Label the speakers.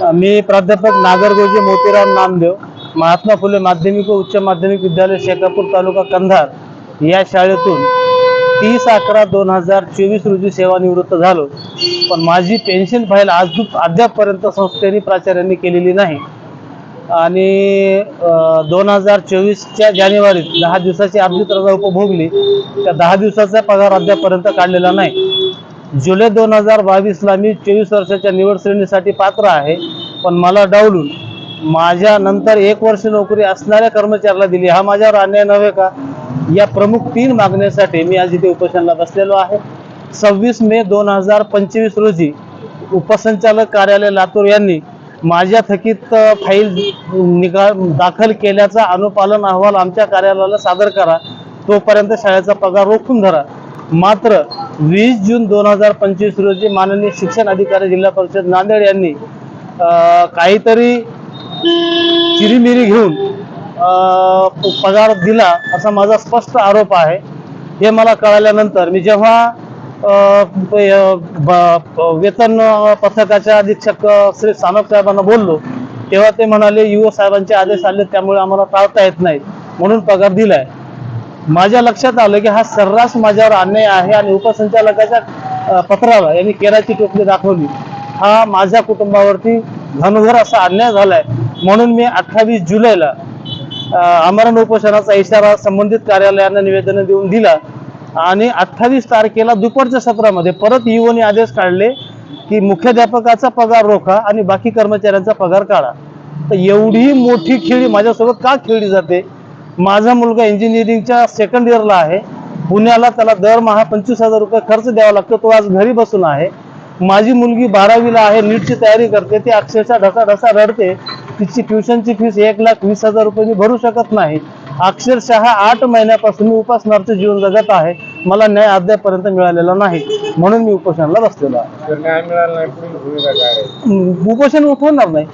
Speaker 1: मी प्राध्यापक नागरगोजी मोतीराम नामदेव महात्मा फुले माध्यमिक व उच्च माध्यमिक विद्यालय शेकापूर तालुका कंधार या शाळेतून तीस अकरा दोन हजार चोवीस रोजी सेवानिवृत्त झालो. पण माझी पेन्शन फाईल अजून अद्यापपर्यंत संस्थेने प्राचार्यांनी केलेली नाही. आणि दोन हजार चोवीसच्या जानेवारीत दहा दिवसाची अर्जित रजा उपभोगली. त्या दहा दिवसाचा पगार अद्यापपर्यंत काढलेला नाही. जुलै दोन हजार बावीसला मी चोवीस वर्षाच्या निवड श्रेणीसाठी पात्र आहे. पण मला डावलून माझ्या नंतर एक वर्ष नोकरी असणाऱ्या कर्मचाऱ्याला दिली. हा माझ्यावर अन्याय नव्हे का? या प्रमुख तीन मागण्यासाठी मी आज इथे उपोषणाला बसलेलो आहे. सव्वीस मे दोन हजार पंचवीस रोजी उपसंचालक कार्यालय लातूर यांनी माझ्या थकीत फाईल निका दाखल केल्याचा अनुपालन अहवाल आमच्या कार्यालयाला सादर करा. तोपर्यंत शाळेचा पगार रोखून धरा. मात्र वीस जून दोन हजार पंचवीस रोजी माननीय शिक्षण अधिकारी जिल्हा परिषद नांदेड यांनी काहीतरी चिरीमिरी घेऊन पगार दिला असा माझा स्पष्ट आरोप आहे. हे मला कळाल्यानंतर मी जेव्हा ब- वेतन पथकाच्या अधीक्षक श्री सानप साहेबांना बोललो तेव्हा ते म्हणाले युओ साहेबांचे आदेश आले त्यामुळे आम्हाला टाळता येत नाही. म्हणून पगार दिलाय. माझ्या लक्षात आलं की हा सर्रास माझ्यावर अन्याय आहे आणि उपसंचालकाच्या पत्राला यांनी केराची टोपली दाखवली. हा माझ्या कुटुंबावरती घनघर असा अन्याय झालाय. म्हणून मी अठ्ठावीस जुलैला आमरण उपोषणाचा इशारा संबंधित कार्यालयांना निवेदन देऊन दिला. आणि अठ्ठावीस तारखेला दुपारच्या सत्रामध्ये परत युवनी आदेश काढले की मुख्याध्यापकाचा पगार रोखा आणि बाकी कर्मचाऱ्यांचा पगार काढा. तर एवढी मोठी खेळी माझ्यासोबत का खेळली जाते? माझा मुलगा इंजिनिअरिंगच्या सेकंड इयरला आहे. पुण्याला त्याला दरमहा पंचवीस हजार रुपये खर्च द्यावा लागतो. तो आज घरी बसून आहे. माझी मुलगी बारावीला आहे नीटची तयारी करते. ती अक्षरशः ढसा ढसा रडते. तिची ट्युशनची फीस एक लाख वीस हजार रुपये मी भरू शकत नाही. अक्षरशः आठ महिन्यापासून मी उपासनार्थी जीवन जगत आहे. मला न्याय अद्यापर्यंत मिळालेला नाही. म्हणून मी उपोषणाला बसलेलो
Speaker 2: आहे?
Speaker 1: उपोषण उठवणार नाही.